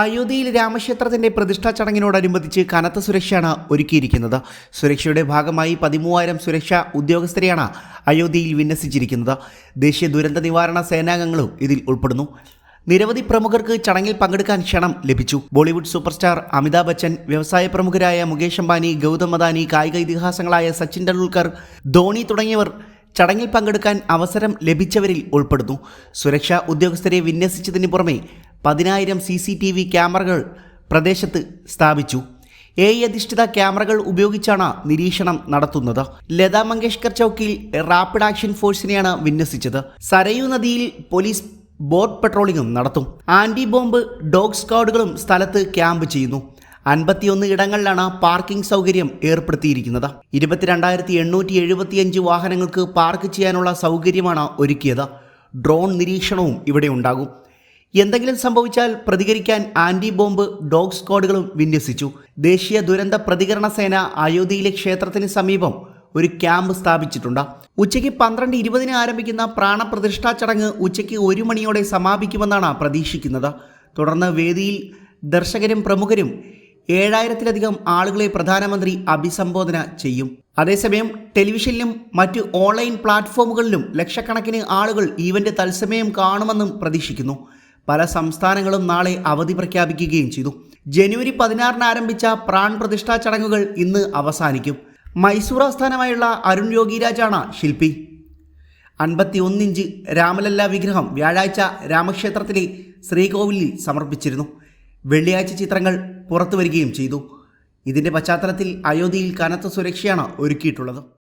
അയോധ്യയിൽ രാമക്ഷേത്രത്തിന്റെ പ്രതിഷ്ഠാ ചടങ്ങിനോടനുബന്ധിച്ച് കനത്ത സുരക്ഷയാണ് ഒരുക്കിയിരിക്കുന്നത്. സുരക്ഷയുടെ ഭാഗമായി പതിമൂവായിരം സുരക്ഷാ ഉദ്യോഗസ്ഥരെയാണ് അയോധ്യയിൽ വിന്യസിച്ചിരിക്കുന്നത്. ദേശീയ ദുരന്ത നിവാരണ സേനാംഗങ്ങളും ഇതിൽ ഉൾപ്പെടുന്നു. നിരവധി പ്രമുഖർക്ക് ചടങ്ങിൽ പങ്കെടുക്കാൻ ക്ഷണം ലഭിച്ചു. Bollywood super star Amitabh Bachchan വ്യവസായ പ്രമുഖരായ മുകേഷ് അംബാനി ഗൗതം അദാനി കായിക ഇതിഹാസങ്ങളായ സച്ചിൻ ടെണ്ടുൽക്കർ ധോണി തുടങ്ങിയവർ ചടങ്ങിൽ പങ്കെടുക്കാൻ അവസരം ലഭിച്ചവരിൽ ഉൾപ്പെടുന്നു. സുരക്ഷാ ഉദ്യോഗസ്ഥരെ വിന്യസിച്ചതിന് പുറമെ പതിനായിരം സി സി ടി വി ക്യാമറകൾ പ്രദേശത്ത് സ്ഥാപിച്ചു. എ അധിഷ്ഠിത ക്യാമറകൾ ഉപയോഗിച്ചാണ് നിരീക്ഷണം നടത്തുന്നത്. ലതാ മങ്കേഷ്കർ ചൌക്കിൽ റാപ്പിഡ് ആക്ഷൻ ഫോഴ്സിനെയാണ് വിന്യസിച്ചത്. സരയു നദിയിൽ പോലീസ് ബോട്ട് പെട്രോളിംഗും നടത്തും. ആന്റി ബോംബ് ഡോഗ് സ്ക്വാഡുകളും സ്ഥലത്ത് ക്യാമ്പ് ചെയ്യുന്നു. അൻപത്തിയൊന്ന് ഇടങ്ങളിലാണ് പാർക്കിംഗ് സൗകര്യം ഏർപ്പെടുത്തിയിരിക്കുന്നത്. ഇരുപത്തിരണ്ടായിരത്തി എണ്ണൂറ്റി എഴുപത്തിയഞ്ച് വാഹനങ്ങൾക്ക് പാർക്ക് ചെയ്യാനുള്ള സൗകര്യമാണ് ഒരുക്കിയത്. ഡ്രോൺ നിരീക്ഷണവും ഇവിടെ ഉണ്ടാകും. എന്തെങ്കിലും സംഭവിച്ചാൽ പ്രതികരിക്കാൻ ആന്റി ബോംബ് ഡോഗ് സ്ക്വാഡുകളും വിന്യസിച്ചു. ദേശീയ ദുരന്ത പ്രതികരണ സേന അയോധ്യയിലെ ക്ഷേത്രത്തിന് സമീപം ഒരു ക്യാമ്പ് സ്ഥാപിച്ചിട്ടുണ്ട്. ഉച്ചയ്ക്ക് പന്ത്രണ്ട് ഇരുപതിന് ആരംഭിക്കുന്ന പ്രാണപ്രതിഷ്ഠാ ചടങ്ങ് ഉച്ചയ്ക്ക് ഒരു മണിയോടെ സമാപിക്കുമെന്നാണ് പ്രതീക്ഷിക്കുന്നത്. തുടർന്ന് വേദിയിൽ ദർശകരും പ്രമുഖരും ഏഴായിരത്തിലധികം ആളുകളെ പ്രധാനമന്ത്രി അഭിസംബോധന ചെയ്യും. അതേസമയം ടെലിവിഷനിലും മറ്റ് ഓൺലൈൻ പ്ലാറ്റ്ഫോമുകളിലും ലക്ഷക്കണക്കിന് ആളുകൾ ഈവന്റ് തത്സമയം കാണുമെന്നും പ്രതീക്ഷിക്കുന്നു. പല സംസ്ഥാനങ്ങളും നാളെ അവധി പ്രഖ്യാപിക്കുകയും ചെയ്തു. ജനുവരി പതിനാറിന് ആരംഭിച്ച പ്രാൺ പ്രതിഷ്ഠാ ചടങ്ങുകൾ ഇന്ന് അവസാനിക്കും. മൈസൂർ ആസ്ഥാനമായുള്ള അരുൺ യോഗിരാജാണ് ശില്പി. അൻപത്തി ഒന്നിഞ്ച് രാമലല്ല വിഗ്രഹം വ്യാഴാഴ്ച രാമക്ഷേത്രത്തിലെ ശ്രീകോവിലിൽ സമർപ്പിച്ചിരുന്നു. വെള്ളിയാഴ്ച ചിത്രങ്ങൾ പുറത്തു വരികയും ചെയ്തു. ഇതിന്റെ പശ്ചാത്തലത്തിൽ അയോധ്യയിൽ കനത്ത സുരക്ഷയാണ് ഒരുക്കിയിട്ടുള്ളത്.